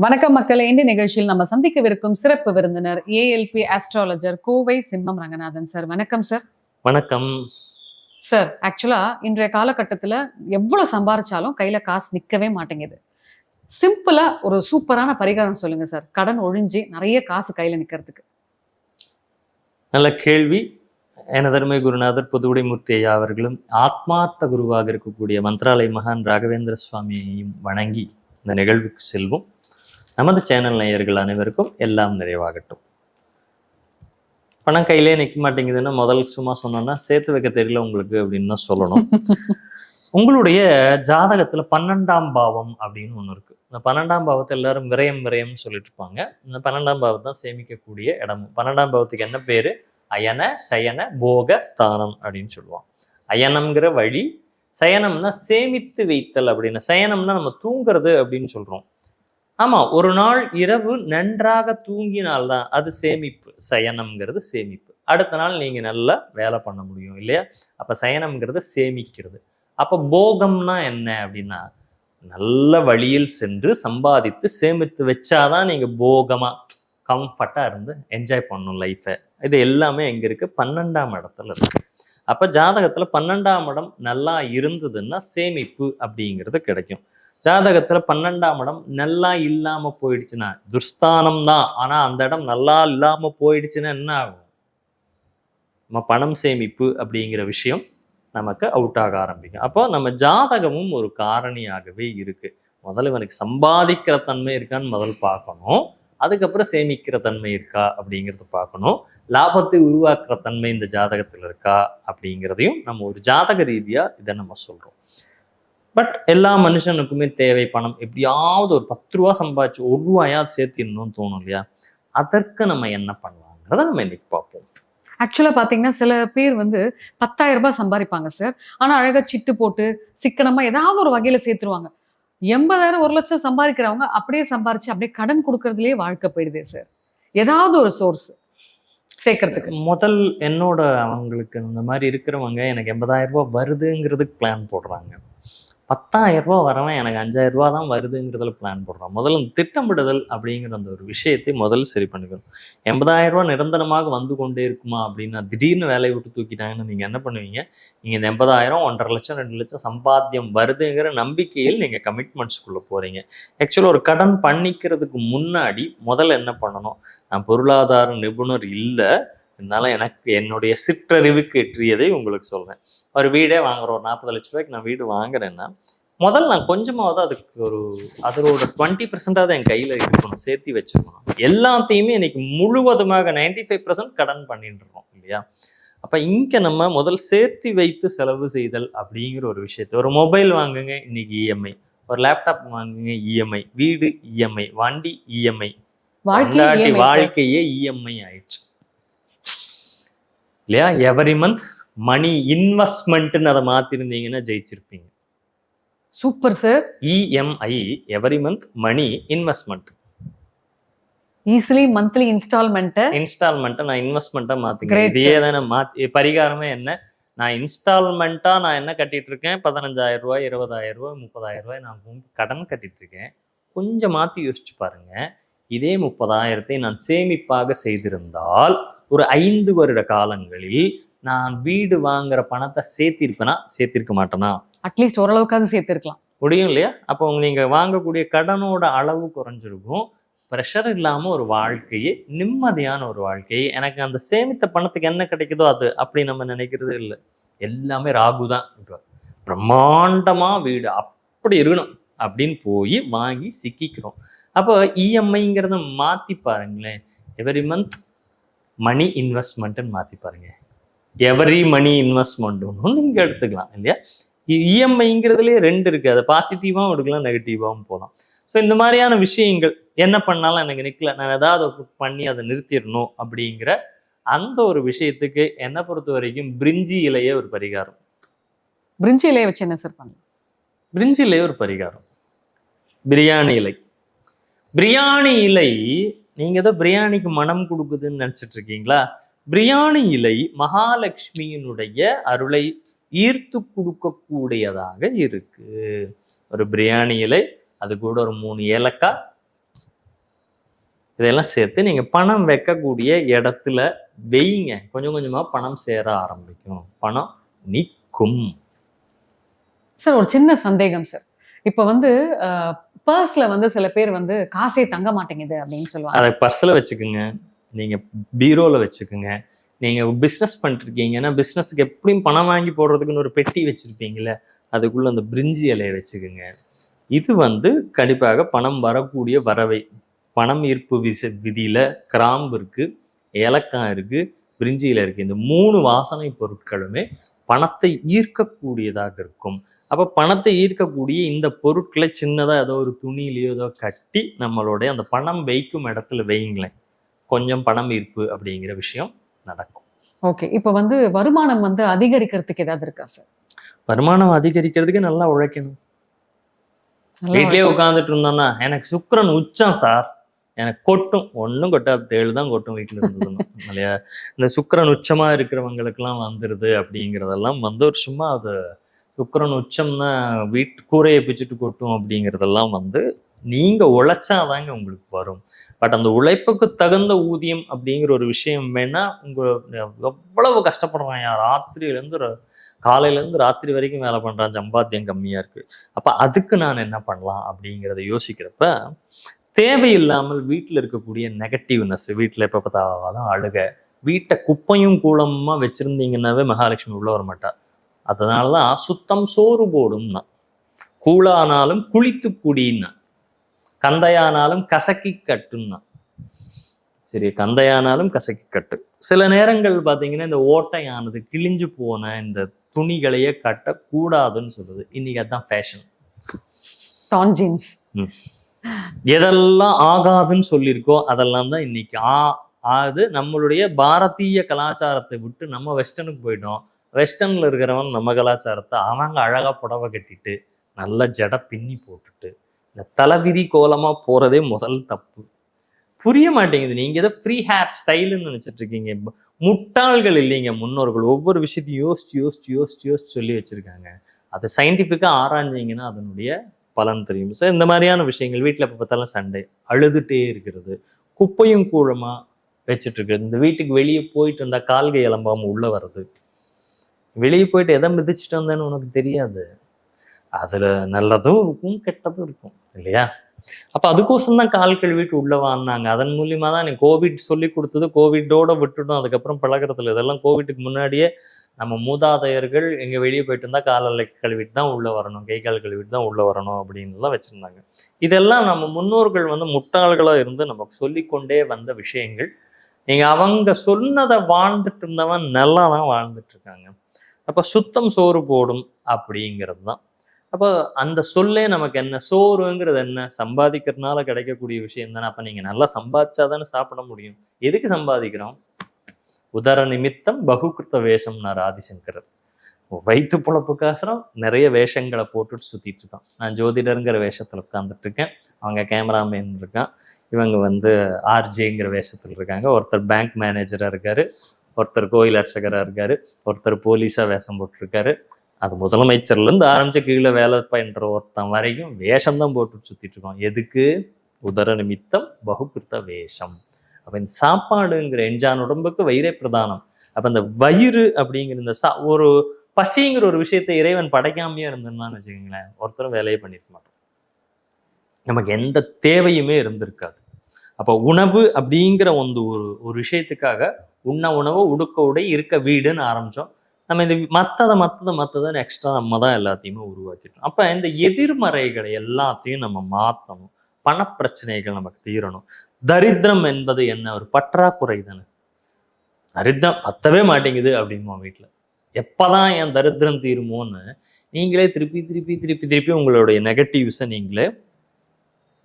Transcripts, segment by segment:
வணக்கம் மக்களே. இந்த நிகழ்ச்சியில் நம்ம சந்திக்கவிருக்கும் சிறப்பு விருந்தினர் ALP astrologer Kovai Simmam Ranganathan sir. வணக்கம் சார். வணக்கம். சார் ஆக்சுவலா இன்றைய காலகட்டத்துல எவ்வளவு சம்பாரிச்சாலும் கையில காசு நிக்கவே மாட்டேங்குது. சிம்பிளா ஒரு சூப்பரான பரிகாரம் சொல்லுங்க சார். கடன் ஒழிஞ்சு நிறைய காசு கையில நிக்கிறதுக்கு. நல்ல கேள்வி. எனதருமை குருநாதர் புதுவுடைமூர்த்தி ஐயா அவர்களும் ஆத்மார்த்த குருவாக இருக்கக்கூடிய மந்த்ராலய மகான் ராகவேந்திர சுவாமியையும் வணங்கி இந்த நிகழ்வுக்கு செல்வோம். நமது சேனல் நேயர்கள் அனைவருக்கும் எல்லாம் நிறைவாகட்டும். பணம் கையிலே நிற்க மாட்டேங்குதுன்னா முதல் சும்மா சொன்னோன்னா சேர்த்து வைக்க தெரியல உங்களுக்கு அப்படின்னு தான் சொல்லணும். உங்களுடைய ஜாதகத்துல பன்னெண்டாம் பாவம் அப்படின்னு ஒண்ணு இருக்கு. இந்த பன்னெண்டாம் பாவத்தை எல்லாரும் விரயம் விரயம்னு சொல்லிட்டு இருப்பாங்க. இந்த பன்னெண்டாம் பாவத்தை தான் சேமிக்கக்கூடிய இடம். பன்னெண்டாம் பாவத்துக்கு என்ன பேரு? அயன சயன போக ஸ்தானம் அப்படின்னு சொல்லுவாங்க. அயனம்ங்கிற வழி சயனம்னா சேமித்து வைத்தல் அப்படின்னு. சயனம்னா நம்ம தூங்குறது அப்படின்னு சொல்றோம். ஆமாம் ஒரு நாள் இரவு நன்றாக தூங்கினால்தான் அது சேமிப்பு. சயனம்ங்கிறது சேமிப்பு. அடுத்த நாள் நீங்கள் நல்லா வேலை பண்ண முடியும் இல்லையா? அப்போ சயனம்ங்கிறது சேமிக்கிறது. அப்போ போகம்னா என்ன அப்படின்னா நல்ல வழியில் சென்று சம்பாதித்து சேமித்து வச்சாதான் நீங்கள் போகமாக கம்ஃபர்ட்டாக இருந்து என்ஜாய் பண்ணணும் லைஃப்பை இது எல்லாமே எங்கே இருக்குது பன்னெண்டாம் இடத்துல இருக்கு. அப்போ ஜாதகத்தில் பன்னெண்டாம் இடம் நல்லா இருந்ததுன்னா சேமிப்பு அப்படிங்கிறது கிடைக்கும். ஜாதகத்துல பன்னெண்டாம் இடம் நல்லா இல்லாம போயிடுச்சுன்னா துர்ஸ்தானம் தான் ஆனா அந்த இடம் நல்லா இல்லாம போயிடுச்சுன்னா என்ன ஆகும்? நம்ம பணம் சேமிப்பு அப்படிங்கிற விஷயம் நமக்கு அவுட் ஆக ஆரம்பிக்கும். அப்போ நம்ம ஜாதகமும் ஒரு காரணியாகவே இருக்கு. முதல்ல இவனுக்கு சம்பாதிக்கிற தன்மை இருக்கான்னு முதல் பார்க்கணும். அதுக்கப்புறம் சேமிக்கிற தன்மை இருக்கா அப்படிங்கிறத பார்க்கணும். லாபத்தை உருவாக்குற தன்மை இந்த ஜாதகத்தில் இருக்கா அப்படிங்கிறதையும் நம்ம ஒரு ஜாதக ரீதியா இதை நம்ம சொல்றோம். பட் எல்லா மனுஷனுக்குமே தேவை பணம். எப்படியாவது ஒரு பத்து ரூபா சம்பாதிச்சு ஒரு ரூபாயாவது சேர்த்திடணும்னு தோணும் இல்லையா? அதற்கு நம்ம என்ன பண்ணலாங்கிறத நம்ம இன்னைக்கு பார்ப்போம். ஆக்சுவலா பாத்தீங்கன்னா சில பேர் வந்து பத்தாயிரம் ரூபாய் சம்பாதிப்பாங்க சார் ஆனா அழகா சிட்டு போட்டு சிக்கனமா ஏதாவது ஒரு வகையில சேர்த்துருவாங்க. எண்பதாயிரம் ஒரு லட்சம் சம்பாதிக்கிறவங்க அப்படியே சம்பாரிச்சு அப்படியே கடன் கொடுக்கறதுலயே வாழ்க்கை போயிடுதே சார் ஏதாவது ஒரு சோர்ஸ் சேர்க்கறதுக்கு. முதல் என்னோட அவங்களுக்கு இந்த மாதிரி இருக்கிறவங்க எனக்கு எண்பதாயிரம் ரூபாய் வருதுங்கிறதுக்கு பிளான் போடுறாங்க. பத்தாயிரம் ரூபா வரவன் எனக்கு அஞ்சாயிரம் ரூபா தான் வருதுங்கிறதுல பிளான் போடுறான். முதல்ல இந்த திட்டமிடுதல் அப்படிங்கிற அந்த ஒரு விஷயத்தை முதல்ல சரி பண்ணிக்கணும். எண்பதாயிரம் ரூபா நிரந்தரமாக வந்து கொண்டே இருக்குமா அப்படின்னா திடீர்னு வேலையை விட்டு தூக்கிட்டாங்கன்னு நீங்கள் என்ன பண்ணுவீங்க? நீங்கள் இந்த எண்பதாயிரம் ஒன்றரை லட்சம் ரெண்டு லட்சம் சம்பாத்தியம் வருதுங்கிற நம்பிக்கையில் நீங்கள் கமிட்மெண்ட்ஸ்க்குள்ளே போகிறீங்க ஆக்சுவலாக ஒரு கடன் பண்ணிக்கிறதுக்கு முன்னாடி முதல்ல என்ன பண்ணணும்? நான் பொருளாதார நிபுணர் இல்லை. இருந்தாலும் எனக்கு என்னுடைய சிற்றறிவுக்கு எற்றியதை உங்களுக்கு சொல்றேன். ஒரு வீடே வாங்குறோம் ஒரு நாற்பது லட்ச ரூபாய்க்கு நான் வீடு வாங்குறேன்னா முதல்ல நான் கொஞ்சமாவது அதுக்கு ஒரு அதோட டுவெண்ட்டி பர்சன்டாவது என் கையில இருக்கணும் சேர்த்து வச்சுக்கணும். எல்லாத்தையுமே இன்னைக்கு முழுவதுமாக நைன்டி ஃபைவ் பர்சன்ட் கடன் பண்ணிட்டு இருக்கோம் இல்லையா? அப்ப இங்க நம்ம முதல் சேர்த்து வைத்து செலவு செய்தல் அப்படிங்கிற ஒரு விஷயத்த ஒரு மொபைல் வாங்குங்க இன்னைக்கு இஎம்ஐ. ஒரு லேப்டாப் வாங்குங்க இஎம்ஐ. வீடு இஎம்ஐ வண்டி இஎம்ஐ. வாழ்க்கையே இஎம்ஐ ஆயிடுச்சு. இல்லையா? எவரி மந்த் மணி இன்வெஸ்ட்மெண்ட்னு அதை மாத்திருந்தீங்கன்னா ஜெயிச்சிருப்பீங்க. Super sir EMI every month money investment easily monthly installment இன்ஸ்டால்மெண்ட்டை நான் இன்வெஸ்ட்மெண்ட்டா மாத்திக்கிறேன். Great, இதையே தானே மாத்தி பரிகாரமே என்ன? நான் இன்ஸ்டால்மெண்ட்டா நான் என்ன கட்டிட்டு இருக்கேன் பதினஞ்சாயிரம் ரூபாய் இருபதாயிரம் ரூபாய் முப்பதாயிரம் ரூபாய் நான் கடன் கட்டிட்டு இருக்கேன் கொஞ்சம் மாத்தி யோசிச்சு பாருங்க. இதே முப்பதாயிரத்தை நான் சேமிப்பாக செய்திருந்தால் ஒரு ஐந்து வருட காலங்களில் நான் வீடு வாங்குற பணத்தை சேர்த்திருப்பேனா? சேர்த்திருக்க மாட்டேனா? அட்லீஸ்ட் ஓரளவுக்காவது சேர்த்திருக்கலாம். முடியும் இல்லையா? அப்போ நீங்க வாங்கக்கூடிய கடனோட அளவு குறைஞ்சிருக்கும். ப்ரெஷர் இல்லாம ஒரு வாழ்க்கையே நிம்மதியான ஒரு வாழ்க்கை எனக்கு அந்த சேமித்த பணத்துக்கு என்ன கிடைக்குதோ அது அப்படி நம்ம நினைக்கிறது இல்லை. எல்லாமே ராகு தான் இப்போ. பிரம்மாண்டமா வீடு அப்படி இருக்கணும் அப்படின்னு போய் வாங்கி சிக்கிக்கிறோம். அப்போ இஎம்ஐங்கிறத மாத்தி பாருங்களேன். எவரி மந்த் மணி இன்வெஸ்ட்மெண்ட்னு மாத்தி பாருங்க. எவரி மணி இன்வெஸ்ட்மெண்ட்னு நீங்க எடுத்துக்கலாம் இல்லையா? இஎம்ஐங்கிறதுலேயே ரெண்டு இருக்கு. அதை பாசிட்டிவாகவும் எடுக்கலாம் நெகட்டிவாகவும் போகலாம். ஸோ இந்த மாதிரியான விஷயங்கள் என்ன பண்ணாலும் எனக்கு நிற்கல நான் ஏதாவது பண்ணி அதை நிறுத்திடணும் அப்படிங்கிற அந்த ஒரு விஷயத்துக்கு என்னை பொறுத்த வரைக்கும் பிரிஞ்சி இலையே ஒரு பரிகாரம். பிரிஞ்சி இலையை வச்சு என்ன சார் பண்ணலாம்? பிரிஞ்சி இலையே ஒரு பரிகாரம். பிரியாணி இலை. பிரியாணி இலை நீங்க ஏதோ பிரியாணிக்கு மனம் கொடுக்குதுன்னு நினைச்சிட்டு இருக்கீங்களா பிரியாணி இலை மகாலட்சுமியினுடைய அருளை ஈர்த்து கொடுக்கக்கூடியதாக இருக்கு. ஒரு பிரியாணி இலை அது கூட ஒரு மூணு ஏலக்காய். இதெல்லாம் சேர்த்து நீங்க பணம் வைக்கக்கூடிய இடத்துல வெய்ங்க. கொஞ்சம் கொஞ்சமா பணம் சேர ஆரம்பிக்கும். பணம் நிற்கும். சார் ஒரு சின்ன சந்தேகம் சார். இப்போ வந்து பர்ஸ்ல வந்து சில பேர் வந்து காசே தங்க மாட்டேங்குது அப்படின்னு சொல்லுவாங்க. அதை பர்ஸில் வச்சுக்கோங்க. நீங்க பீரோல வச்சுக்கோங்க. நீங்க பிஸ்னஸ் பண்ணிருக்கீங்கன்னா பிஸ்னஸ்க்கு எப்படியும் பணம் வாங்கி போடுறதுக்குன்னு ஒரு பெட்டி வச்சிருப்பீங்கல்ல அதுக்குள்ள அந்த பிரிஞ்சி இலையை வச்சுக்கோங்க. இது வந்து கண்டிப்பாக பணம் வரக்கூடிய வரவை. பணம் ஈர்ப்பு விச விதியில கிராம்பு இருக்கு ஏலக்காய் இருக்கு பிரிஞ்சியில இருக்கு. இந்த மூணு வாசனை பொருட்களுமே பணத்தை ஈர்க்கக்கூடியதாக இருக்கும். அப்ப பணத்தை ஈர்க்கக்கூடிய இந்த பொருட்களை சின்னதா ஏதோ ஒரு துணியிலையோ ஏதோ கட்டி நம்மளுடைய அந்த பணம் வைக்கும் இடத்துல வைங்களேன் கொஞ்சம் பணம் ஈர்ப்பு அப்படிங்கிற விஷயம் நடக்கும். ஓகே. இப்போ வந்து வருமானம் வந்து அதிகரிக்கிறதுக்கு ஏதாவது இருக்கா சார்? வருமானம் அதிகரிக்கிறதுக்கு நல்லா உழைக்கணும். வீட்லயே உட்காந்துட்டு இருந்தோம்னா எனக்கு சுக்கிரன் உச்சம் சார். எனக்கு கொட்டும். ஒன்றும் கொட்டாது. தேழு தான் கொட்டும் வீட்டில் இருந்ததுன்னு. இல்லையா? இந்த சுக்கிரன் உச்சமா இருக்கிறவங்களுக்கெல்லாம் வந்துருது அப்படிங்கிறதெல்லாம் வந்து ஒரு சும்மா அது சுக்கரன் உச்சம்னா வீட்டு கூரையை பிச்சுட்டு கொட்டும் அப்படிங்கிறதெல்லாம் வந்து நீங்கள் உழைச்சாதாங்க உங்களுக்கு வரும். பட் அந்த உழைப்புக்கு தகுந்த ஊதியம் அப்படிங்கிற ஒரு விஷயம் வேணா உங்கள் எவ்வளவு கஷ்டப்படுறான் யார்? ராத்திரியிலேருந்து காலையிலேருந்து ராத்திரி வரைக்கும் வேலை பண்ணுறான் சம்பாத்தியம் கம்மியாக இருக்குது அப்போ அதுக்கு நான் என்ன பண்ணலாம் அப்படிங்கிறத யோசிக்கிறப்ப தேவையில்லாமல் வீட்டில் இருக்கக்கூடிய நெகட்டிவ்னஸ் வீட்டில் எப்போ பார்த்தாலும் அழுக வீட்டை குப்பையும் கூலமாக வச்சிருந்தீங்கன்னாவே மகாலட்சுமி உள்ள வர மாட்டா அதனாலதான் சுத்தம் சோறு போடும்னா. கூழானாலும் குளித்து குடின்னா கந்தையானாலும் கசக்கி கட்டுன்னா. சரி கந்தையானாலும் கசக்கி கட்டு. சில நேரங்கள் பார்த்தீங்கன்னா இந்த ஓட்டையானது கிழிஞ்சு போன இந்த துணிகளையே கட்டக்கூடாதுன்னு சொல்லுது இன்னைக்கு அதான் ஃபேஷன் டான் ஜீன்ஸ் எதெல்லாம் ஆகாதுன்னு சொல்லியிருக்கோ அதெல்லாம் தான் இன்னைக்கு ஆ ஆகுது. நம்மளுடைய பாரதிய கலாச்சாரத்தை விட்டு நம்ம வெஸ்டர்னுக்கு போயிட்டோம். வெஸ்டர்னில் இருக்கிறவன் நம்ம கலாச்சாரத்தை அவங்க அழகாக புடவை கட்டிட்டு நல்ல ஜடை பின்னி போட்டுட்டு இந்த தலைவிதி கோலமாக போகிறதே முதல் தப்பு. புரிய மாட்டேங்குது. நீங்கள் ஏதோ ஃப்ரீ ஹேர் ஸ்டைலுன்னு நினச்சிட்டு இருக்கீங்க. முட்டாள்கள் இல்லைங்க. முன்னோர்கள் ஒவ்வொரு விஷயத்தையும் யோசிச்சு யோசிச்சு யோசிச்சு யோசிச்சு சொல்லி வச்சுருக்காங்க. அதை சயின்டிஃபிக்காக ஆராய்ஞ்சிங்கன்னா அதனுடைய பலன் தெரியும். சார் இந்த மாதிரியான விஷயங்கள் வீட்டில் இப்போ பார்த்தாலும் சண்டை. அழுதுட்டே இருக்கிறது. குப்பையும் கூழமாக வச்சுட்டு இருக்கிறது இந்த வீட்டுக்கு வெளியே போயிட்டு இருந்தால் கால்கை இளம்பாமல் உள்ளே வர்றது. வெளியே போயிட்டு எதை மிதிச்சுட்டு வந்தேன்னு உனக்கு தெரியாது. அதுல நல்லதும் இருக்கும் கெட்டதும் இருக்கும் இல்லையா? அப்ப அதுக்கோசம் தான் கால் கழுவிட்டு உள்ள வாழ்ந்தாங்க. அதன் மூலியமாக தான் நீ கோவிட் சொல்லி கொடுத்தது கோவிட்டோட விட்டுட்டோம் அதுக்கப்புறம் பழகுறதுல. இதெல்லாம் கோவிட்டுக்கு முன்னாடியே நம்ம மூதாதையர்கள் எங்க வெளியே போயிட்டு இருந்தால் காலை கழுவிட்டு தான் உள்ள வரணும் கை கால் கழுவிட்டு தான் உள்ள வரணும் அப்படின்லாம் வச்சிருந்தாங்க. இதெல்லாம் நம்ம முன்னோர்கள் வந்து முட்டாள்களா இருந்து நமக்கு சொல்லிக்கொண்டே வந்த விஷயங்கள். நீங்க அவங்க சொன்னதை வாழ்ந்துட்டு இருந்தவன் நல்லா தான் வாழ்ந்துட்டு இருக்காங்க. அப்போ சுத்தம் சோறு போடும் அப்படிங்கிறது தான் அப்போ அந்த சொல்லே நமக்கு என்ன? சோறுங்கிறது என்ன? சம்பாதிக்கிறதுனால கிடைக்கக்கூடிய விஷயம் தானே. அப்ப நீங்க நல்லா சம்பாதிச்சாதானே சாப்பிட முடியும். எதுக்கு சம்பாதிக்கிறோம்? உதர நிமித்தம் பகுகிருத்த வேஷம்னார் ஆதிசங்கரர். வயிற்று பொழப்புக்காசரம் நிறைய வேஷங்களை போட்டுட்டு சுத்திட்டு இருக்கான். நான் ஜோதிடருங்கிற வேஷத்துல உட்காந்துட்டு இருக்கேன். அவங்க கேமராமேன் இருக்கான். இவங்க வந்து ஆர்ஜேங்கிற வேஷத்துல இருக்காங்க. ஒருத்தர் பேங்க் மேனேஜரா இருக்காரு. ஒருத்தர் கோயில் அர்ச்சகராக இருக்காரு ஒருத்தர் போலீஸாக வேஷம் போட்டிருக்காரு. அது முதலமைச்சர்லேருந்து ஆரம்பிச்ச கீழே வேலை பயின்ற ஒருத்தன் வரைக்கும் வேஷம் தான் போட்டு சுற்றிட்டு இருக்கோம். எதுக்கு? உதர நிமித்தம் பகுகிருத்த வேஷம். அப்போ இந்த சாப்பாடுங்கிற எஞ்சான் உடம்புக்கு வயிறே பிரதானம். அப்போ இந்த வயிறு அப்படிங்கிற இந்த சா ஒரு பசிங்கிற ஒரு விஷயத்தை இறைவன் படைக்காமையே இருந்திருந்தான்னு வச்சுக்கோங்களேன். ஒருத்தரும் வேலையே பண்ணிருக்க மாட்டோம் நமக்கு எந்த தேவையுமே இருந்திருக்காது. அப்போ உணவு அப்படிங்கிற வந்து ஒரு ஒரு விஷயத்துக்காக உண்ண உணவு உடுக்க உடை இருக்க வீடுன்னு ஆரம்பித்தோம் நம்ம இந்த மற்றதை மற்றதை மற்றதை எக்ஸ்ட்ரா நம்ம தான் எல்லாத்தையுமே உருவாக்கிட்டோம். அப்போ இந்த எதிர்மறைகளை எல்லாத்தையும் நம்ம மாற்றணும் பணப்பிரச்சனைகள் நமக்கு தீரணும். தரித்திரம் என்பது என்ன? ஒரு பற்றாக்குறை தானே. தரித்திரம் பத்தவே மாட்டேங்குது அப்படிமா வீட்டில் எப்போதான் என் தரித்திரம் தீருமோன்னு நீங்களே திருப்பி திருப்பி திருப்பி திருப்பி உங்களுடைய நெகட்டிவ்ஸை நீங்களே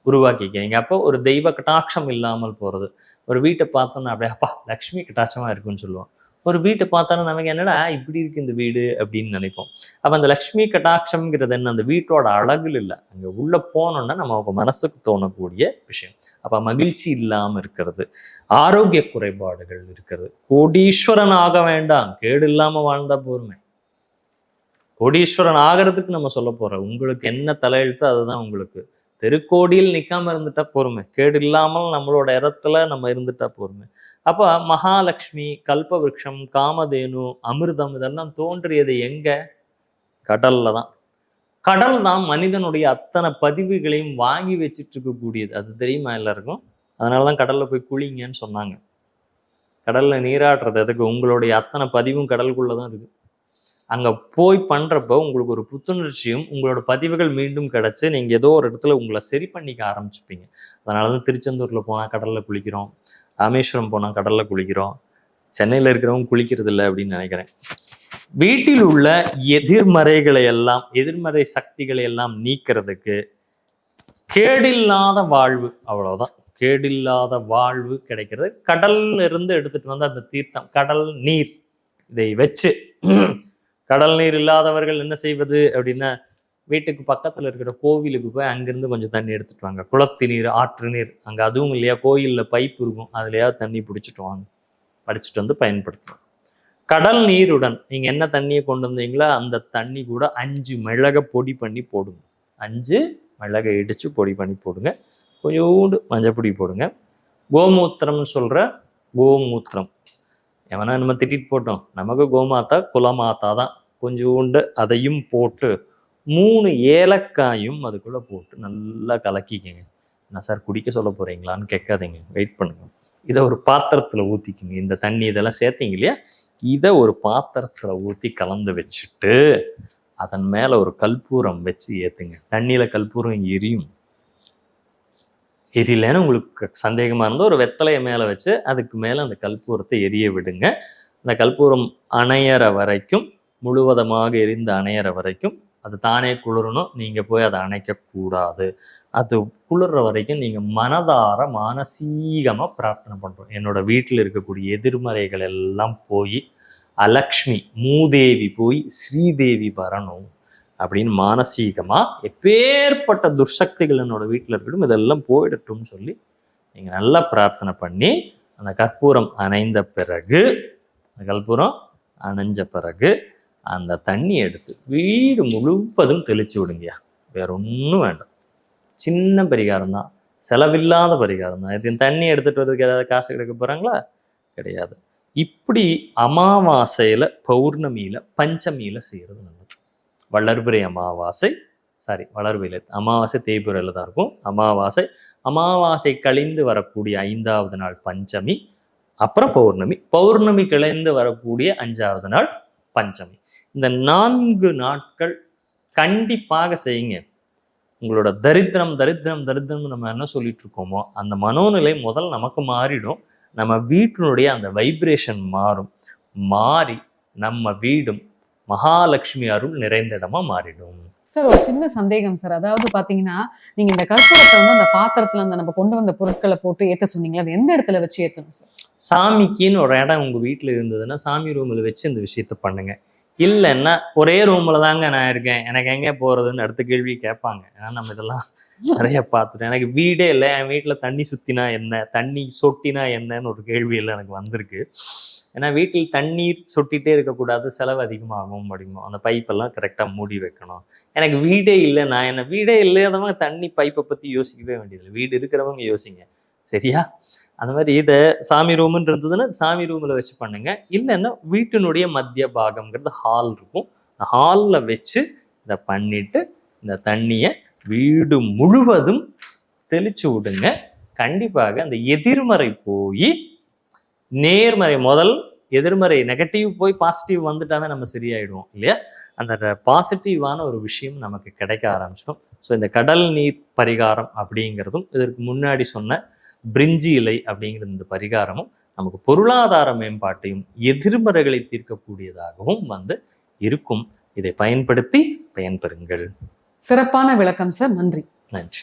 உருவாக்கிக்கிறீங்க அப்போ ஒரு தெய்வ கட்டாட்சம் இல்லாமல் போறது. ஒரு வீட்டை பார்த்தோன்னா அப்படியே அப்பா லக்ஷ்மி கட்டாட்சமா இருக்குன்னு சொல்லுவோம். ஒரு வீட்டை பார்த்தாலும் நமக்கு என்னடா இப்படி இருக்கு இந்த வீடு அப்படின்னு நினைப்போம். அப்ப அந்த லக்ஷ்மி கட்டாட்சம்ங்கிறது என்ன? அந்த வீட்டோட அழகுல இல்லை. அங்க உள்ள போனோம்னா நம்ம மனசுக்கு தோணக்கூடிய விஷயம். அப்ப மகிழ்ச்சி இல்லாம இருக்கிறது. ஆரோக்கிய குறைபாடுகள் இருக்கிறது. கோடீஸ்வரன் ஆக வேண்டாம். கேடு இல்லாம வாழ்ந்தா போருமே கோடீஸ்வரன் ஆகிறதுக்கு நம்ம சொல்ல போறோம் உங்களுக்கு என்ன தலையெழுத்து அதுதான் உங்களுக்கு தெருக்கோடியில் நிக்காம இருந்துட்டா பொறுமை கேடு இல்லாமல் நம்மளோட இடத்துல நம்ம இருந்துட்டா பொறுமை அப்ப மகாலட்சுமி கல்பவருஷம் காமதேனு அமிர்தம் இதெல்லாம் தோன்றியது எங்க? கடல்ல தான். கடல் தான் மனிதனுடைய அத்தனை பதிவுகளையும் வாங்கி வச்சிட்டு இருக்கக்கூடியது அது தெரியுமா எல்லாருக்கும்? அதனாலதான் கடல்ல போய் குளிங்கன்னு சொன்னாங்க. கடல்ல நீராடுறது எதுக்கு உங்களுடைய அத்தனை பதிவும் கடலுக்குள்ளதான் இருக்கு. அங்கே போய் பண்ணுறப்போ உங்களுக்கு ஒரு புத்துணர்ச்சியும் உங்களோட பதிவுகள் மீண்டும் கிடச்சி நீங்கள் ஏதோ ஒரு இடத்துல உங்களை சரி பண்ணிக்க ஆரம்பிச்சுப்பீங்க. அதனாலதான் திருச்செந்தூரில் போனால் கடலில் குளிக்கிறோம். ராமேஸ்வரம் போனால் கடலில் குளிக்கிறோம். சென்னையில் இருக்கிறவங்க குளிக்கிறது இல்லை அப்படின்னு நினைக்கிறேன். வீட்டில் உள்ள எதிர்மறைகளை எல்லாம் எதிர்மறை சக்திகளை எல்லாம் நீக்கிறதுக்கு கேடில்லாத வாழ்வு அவ்வளோதான் கேடில்லாத வாழ்வு கிடைக்கிறது. கடல்ல இருந்து எடுத்துட்டு வந்து அந்த தீர்த்தம் கடல் நீர் இதை வச்சு கடல் நீர் இல்லாதவர்கள் என்ன செய்வது அப்படின்னா வீட்டுக்கு பக்கத்தில் இருக்கிற கோவிலுக்கு போய் அங்கேருந்து கொஞ்சம் தண்ணி எடுத்துட்டு வாங்க. குளத்து நீர் ஆற்று நீர் அங்கே அதுவும் இல்லையா? கோயிலில் பைப் இருக்கும். அதுலயாவது தண்ணி பிடிச்சிட்டு வாங்க. படிச்சுட்டு வந்து பயன்படுத்தலாம். கடல் நீருடன் நீங்கள் என்ன தண்ணியை கொண்டு வந்தீங்களோ அந்த தண்ணி கூட அஞ்சு மிளகை பொடி பண்ணி போடுங்க. அஞ்சு மிளகை இடித்து பொடி பண்ணி போடுங்க. கொஞ்சோண்டு மஞ்சப்பொடி போடுங்க. கோமூத்திரம்னு சொல்கிற கோமூத்திரம். எவனா நம்ம திட்டிட்டு போட்டோம். நமக்கு கோமாத்தா குலமாத்தா தான் கொஞ்சோண்டு அதையும் போட்டு மூணு ஏலக்காயும் அதுக்குள்ளே போட்டு நல்லா கலக்கிக்கங்க. நான் சார் குடிக்க சொல்ல போகிறீங்களான்னு கேட்காதீங்க. வெயிட் பண்ணுங்க. இதை ஒரு பாத்திரத்தில் ஊத்திக்கங்க. இந்த தண்ணி இதெல்லாம் சேர்த்தீங்க இல்லையா? இதை ஒரு பாத்திரத்தில் ஊற்றி கலந்து வச்சுட்டு அதன் மேலே ஒரு கல்பூரம் வச்சு ஏற்றுங்க தண்ணியில் கல்பூரம் எரியும். எரியலன்னு உங்களுக்கு சந்தேகமாக இருந்தால் ஒரு வெத்தலையை மேலே வச்சு அதுக்கு மேலே அந்த கல்பூரத்தை எரிய விடுங்க. அந்த கல்பூரம் அணையற வரைக்கும் முழுவதமாக எரிந்து அணையிற வரைக்கும் அது தானே குளிரணும் நீங்கள் போய் அதை அணைக்கக்கூடாது. அது குளிர்ற வரைக்கும் நீங்கள் மனதார மானசீகமாக பிரார்த்தனை பண்ணுறோம் என்னோடய வீட்டில் இருக்கக்கூடிய எதிர்மறைகள் எல்லாம் போய் அலக்ஷ்மி மூதேவி போய் ஸ்ரீதேவி வரணும் அப்படின்னு மானசீகமாக எப்பேற்பட்ட துர்சக்திகள் என்னோடய வீட்டில் இருக்கட்டும் இதெல்லாம் போயிடட்டும்னு சொல்லி நீங்கள் நல்லா பிரார்த்தனை பண்ணி அந்த கற்பூரம் அணைந்த பிறகு அந்த கற்பூரம் அணைஞ்ச பிறகு அந்த தண்ணி எடுத்து வீடு முழுவதும் தெளிச்சு விடுங்கய்யா. வேற ஒன்றும் வேண்டாம். சின்ன பரிகாரம் தான். செலவில்லாத பரிகாரம் தான். இது தண்ணி எடுத்துட்டு வரதுக்கு ஏதாவது காசு கிடைக்க போகிறாங்களா கிடையாது. இப்படி அமாவாசையில் பௌர்ணமியில் பஞ்சமியில் செய்கிறது நல்லது. வளர்பிறை அமாவாசை சாரி வளர்பிறை அமாவாசை தேய்பிறையில தான் இருக்கும். அமாவாசை அமாவாசை கழிந்து வரக்கூடிய ஐந்தாவது நாள் பஞ்சமி அப்புறம் பௌர்ணமி. பௌர்ணமி கிளைந்து வரக்கூடிய அஞ்சாவது நாள் பஞ்சமி. இந்த நான்கு நாட்கள் கண்டிப்பாக செய்யுங்க. உங்களோட தரித்திரம் தரித்திரம் தரித்திரம் நம்ம என்ன சொல்லிட்டு இருக்கோமோ அந்த மனோநிலை முதல் நமக்கு மாறிடும். நம்ம வீட்டினுடைய அந்த வைப்ரேஷன் மாறும். மாறி நம்ம வீடும் மகாலட்சுமி அருள் நிறைந்த இடமா மாறிடும். சார் ஒரு சின்ன சந்தேகம் சார். அதாவது பாத்தீங்கன்னா நீங்க இந்த கற்பூரத்தை வந்து அந்த பாத்திரத்துல அந்த நம்ம கொண்டு வந்த பொருட்களை போட்டு ஏத்த சொன்னீங்களா அது எந்த இடத்துல வச்சு ஏத்தணும் சார்? சாமிக்குன்னு ஒரு இடம் உங்க வீட்டில் இருந்ததுன்னா சாமி ரூமில் வச்சு இந்த விஷயத்த பண்ணுங்க. இல்லைன்னா ஒரே ரூம்ல தாங்க நான் இருக்கேன். எனக்கு எங்கே போறதுன்னு அடுத்த கேள்வி கேட்பாங்க. ஏன்னா நம்ம இதெல்லாம் நிறைய பார்த்துட்டேன் எனக்கு வீடே இல்லை. என் வீட்டில் தண்ணி சுத்தினா என்ன? தண்ணி சொட்டினா என்னன்னு ஒரு கேள்வி எல்லாம் எனக்கு வந்திருக்கு. ஏன்னா வீட்டில் தண்ணீர் சொட்டிட்டே இருக்கக்கூடாது. செலவு அதிகமாகும் அப்படிமோ அந்த பைப்பெல்லாம் கரெக்டாக மூடி வைக்கணும். எனக்கு வீடே இல்லை. நான் என்ன வீடே இல்லாதவங்க தண்ணி பைப்பை பற்றி யோசிக்கவே வேண்டியதில்லை. வீடு இருக்கிறவங்க யோசிங்க. சரியா? அந்த மாதிரி இதை சாமி ரூம்னு இருந்ததுன்னா சாமி ரூமில் வச்சு பண்ணுங்க. இல்லைன்னா வீட்டினுடைய மத்திய பாகம்ங்கிறது ஹால் இருக்கும். ஹாலில் வச்சு இதை பண்ணிட்டு இந்த தண்ணியை வீடு முழுவதும் தெளிச்சு விடுங்க. கண்டிப்பாக அந்த எதிர்மறை போய் நேர்மறை முதல் எதிர்மறை நெகட்டிவ் போய் பாசிட்டிவ் வந்துட்டாவே நம்ம சரியாயிடுவோம் இல்லையா? அந்த பாசிட்டிவான ஒரு விஷயம் நமக்கு கிடைக்க ஆரம்பிச்சிடும். ஸோ இந்த கடல் நீர் பரிகாரம் அப்படிங்கிறதும் இதற்கு முன்னாடி சொன்ன பிரிஞ்சி இலை அப்படிங்கிற இந்த பரிகாரமும் நமக்கு பொருளாதார மேம்பாட்டையும் எதிர்மறைகளை தீர்க்கக்கூடியதாகவும் வந்து இருக்கும். இதை பயன்படுத்தி பயன்பெறுங்கள். சிறப்பான விளக்கம் சார். நன்றி. நன்றி.